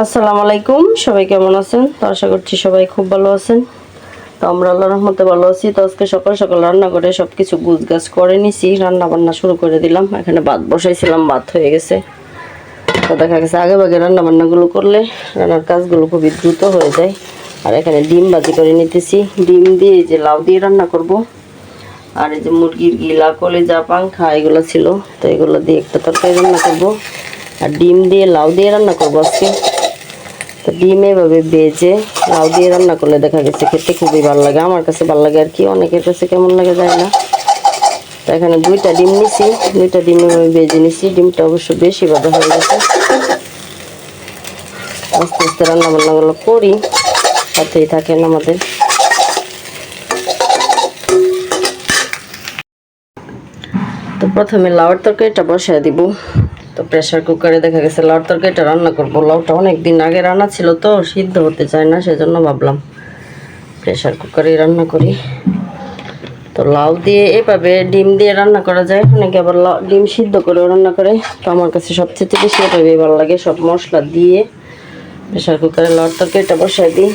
আসসালামু আলাইকুম। সবাই কেমন আছেন? তো আশা করছি সবাই খুব ভালো আছেন। তো আমরা আল্লাহ রহমতে ভালো আছি। তো আজকে সকাল সকাল রান্না করে সব কিছু গুছ করে নিছি। রান্না বান্না শুরু করে দিলাম। এখানে ভাত বসাইছিলাম, ভাত হয়ে গেছে। তো দেখা গেছে আগে ভাগে রান্না বান্নাগুলো করলে রান্নার কাজগুলো খুবই দ্রুত হয়ে যায়। আর এখানে ডিম ভাজি করে নিতেছি। ডিম দিয়ে যে লাউ দিয়ে রান্না করব। আর এই যে মুরগির গিলা, কলেজা, পাংখা, এগুলো ছিল। তো এগুলো দিয়ে একটা তরকারি রান্না করব। আর ডিম দিয়ে লাউ দিয়ে রান্না করব আজকে। ডিম এভাবে বেজে লাউ দিয়ে রান্না করলে দেখা গেছে খেতে খুবই ভালো লাগে। আমার কাছে ভালো লাগে আর কি, অনেকের কাছে কেমন লাগে যায় না। তো এখানে দুইটা ডিম নিছি, দুইটা ডিম এভাবে বেজে নিছি, ডিমটা অবশ্য বেশি ভাজা হয়ে গেছে। আস্তে আস্তে রান্না বান্নাগুলো করি, সাথেই থাকেন আমাদের। তো প্রথমে লাউর তরকারিটা বসায় দিব। তো প্রেশার কুকারে দেখা গেছে লাউর তরকারিটা রান্না করব। লাউটা অনেক দিন আগে রান্না ছিল তো, সিদ্ধ হতে চায় না, সেজন্য ভাবলাম প্রেশার কুকারে রান্না করি। তো লাউ দিয়ে এভাবে ডিম দিয়ে রান্না করা যায়, অনেকে আবার লাউ, ডিম সিদ্ধ করেও রান্না করে। তো আমার কাছে সবচেয়ে বেশি এভাবেই ভালো লাগে, সব মশলা দিয়ে প্রেশার কুকারে লাউর তরকারিটা বসায় দিই।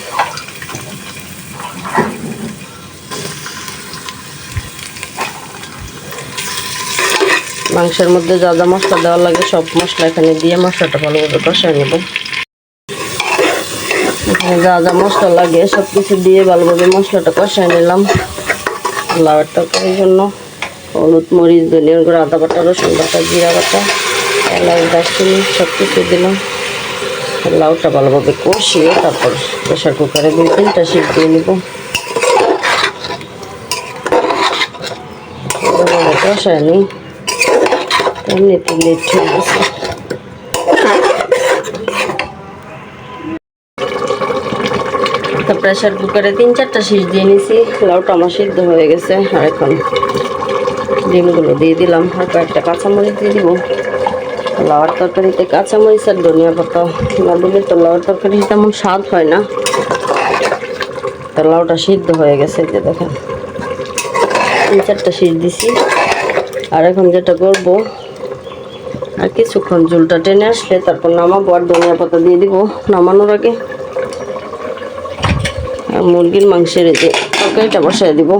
মাংসের মধ্যে যা যা মশলা দেওয়া লাগে সব মশলা এখানে দিয়ে মশলাটা ভালোভাবে কষায় নেব। এখানে যা যা মশলা লাগে সব কিছু দিয়ে ভালোভাবে মশলাটা কষায় নিলাম। লাউয়ের তরকারির জন্য, হলুদ, মরিচ, ধনিয়ার গুঁড়ো, আদা বাটা, রসুন বাটা, জিরা বাটা, এলাচ, দারচিনি সব কিছু দিলাম। লাউটা ভালোভাবে কষিয়ে তারপর প্রেশার কুকারে দুই তিনটা সিট দিয়ে নিব। কষায় নিই। এমনিতে লেট হয়ে তো প্রেশার কুকারে তিন চারটা শীষ দিয়ে নিছি, লাউটা আমার সিদ্ধ হয়ে গেছে, আর এখন ডিমগুলো দিয়ে দিলাম, আর কয়েকটা কাঁচামরিচ দিয়ে দিব। লাউয়ার তরকারিতে কাঁচামরিচ আর ধনিয়া পাতা না দিলে তো লাউয়ার তরকারি তেমন স্বাদ হয় না। তো লাউটা সিদ্ধ হয়ে গেছে যে দেখেন। তিন চারটা শীষ দিছি, আর এখন যেটা করব আর কিছুক্ষণ ঝোলটা টেনে আসলে তারপর নামাবো আর ধনিয়া পাতা দিয়ে দিব নামানোর আগে। আর মুরগির মাংসের যে তরকারিটা বসাই দিব।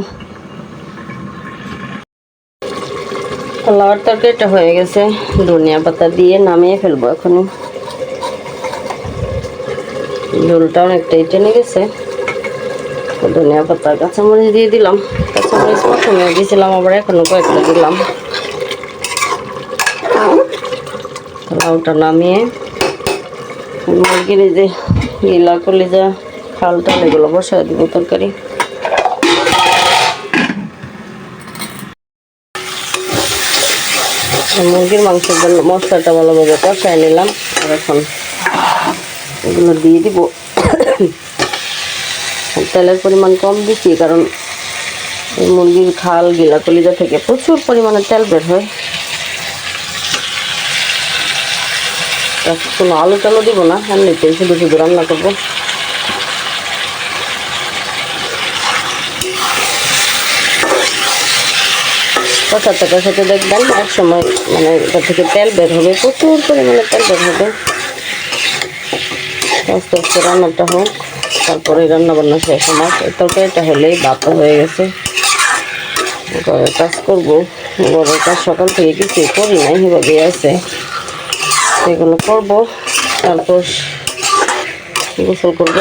লাউয়ার তরকারিটা হয়ে গেছে, ধনিয়া পাতা দিয়ে নামিয়ে ফেলব এখনই। ঝোলটা অনেকটাই টেনে গেছে। ধনিয়া পাতা, কাঁচামরিচ দিয়ে দিলাম। কাঁচামরিচ প্রথমে দিয়েছিলাম, আবার এখনও কয়েকটা দিলাম। লাউটা নামিয়ে মুরগির যে গিলা কলিজা খাল টাল এগুলো বসায় দিব তরকারি। মুরগির মাংসের জন্য মশলাটা ভালোভাবে কষায় নিলাম, আর এখন এগুলো দিয়ে দিব। তেলের পরিমাণ কম দিচ্ছি কারণ মুরগির খাল গিলা কলিজা থেকে প্রচুর পরিমাণে তেল বের হয়। কোনো আলু টালু দিব না, এমনিতেই শুধু শুধু রান্না করব। কষাতে কষাতে দেখবেন এক সময় মানে এটা থেকে তেল বের হবে, প্রচুর পরিমাণে তেল বের হবে। আস্তে আস্তে রান্নাটা হোক, তারপরে রান্না বান্না শেষ আমার। তরকারিটা হলেই ভাত হয়ে গেছে। ঘরের কাজ করব। ঘরের কাজ সকাল থেকে কিছুই করি নাই সেভাবে আছে। সেগুলো করব। তারপর গোসল করব।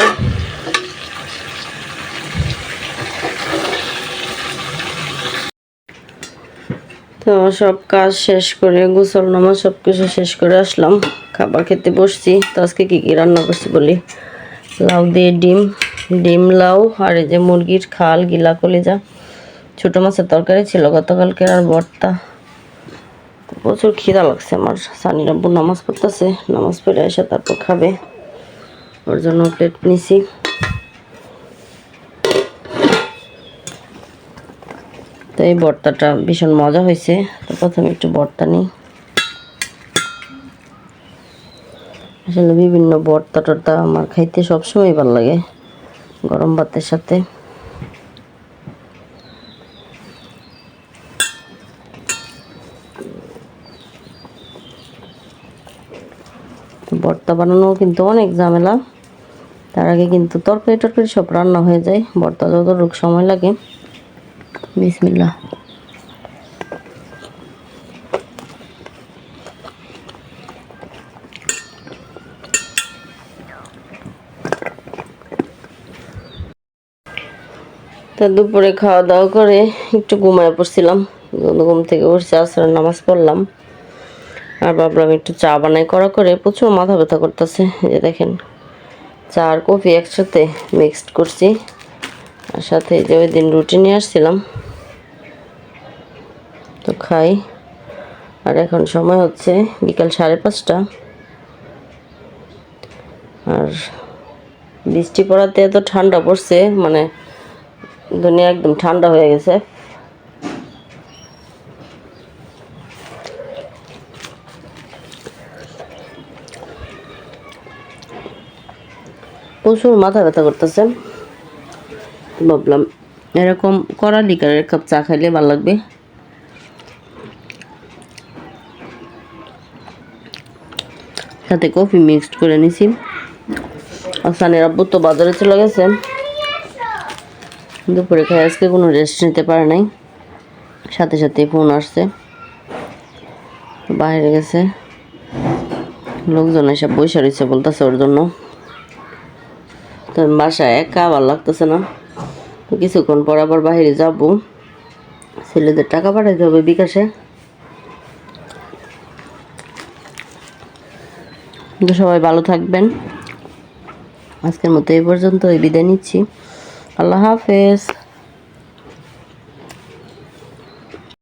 তো সব কাজ শেষ করে, গোসল নামা সব কিছু শেষ করে আসলাম। খাবার খেতে বসছি। তো আজকে কী কী রান্না করছি বলি? লাউ দিয়ে ডিম ডিম, লাউ, আর এই যে মুরগির খাল, গিলা, কলিজা। ছোটো মাছের তরকারি ছিল গতকালকে আর ভর্তা। প্রচুর খিদা লাগছে আমার। সানি রাব্বু নামাজ পড়তেছে, নামাজ পড়ে এসে তারপর খাবে। ওর জন্য প্লেট নিছি। তো এই ভর্তাটা ভীষণ মজা হয়েছে। তো প্রথমে একটু ভর্তা নিই। আসলে বিভিন্ন ভর্তা টর্তা আমার খাইতে সবসময় ভালো লাগে, গরম ভাতের সাথে। ভর্তা বানানো কিন্তু অনেক ঝামেলা। তার আগে কিন্তু তরকারি টরকারি সব রান্না হয়ে যায়। ভর্তা যত রোগ সময় লাগে। বিসমিল্লা তা দুপুরে খাওয়া দাওয়া করে একটু ঘুমায় পড়ছিলাম। ঘুম থেকে উঠছে আসরের নামাজ পড়লাম। আর ভাবলাম একটু চা বানাই করা করে প্রচুর মাথা ব্যথা করতেছে। যে দেখেন, চা আর কফি একসাথে মিক্সড করছি। আর সাথে যে ওই দিন রুটি নিয়ে আসছিলাম। তো খাই। আর এখন সময় হচ্ছে বিকাল সাড়ে পাঁচটা। আর বৃষ্টি পড়াতে এত ঠান্ডা পড়ছে মানে দুনিয়া একদম ঠান্ডা হয়ে গেছে। প্রচুর মাথা ব্যথা করতেছে। ভাবলাম, এরকম কড়া লিকারের কাপ চা খাইলে ভালো লাগবে। সাথে কফি মিক্সড করে নিছি। সানের আব্বু তো বাজারে চলে গেছে। দুপুরে খাই, আজকে কোনো রেস্ট নিতে পারে নাই। সাথে সাথে ফোন আসছে। বাইরে গেছে। লোকজন এসে বসে রয়েছে বলতেছে ওর জন্য। তো বাসায় একা ভালো লাগতেছে না। কিছুক্ষণ পর আবার বাইরে যাব। ছেলেদের টাকা পাঠাইতে হবে বিকাশে। সবাই ভালো থাকবেন। আজকের মতো এই পর্যন্ত বিদায় নিচ্ছি। আল্লাহ হাফেজ।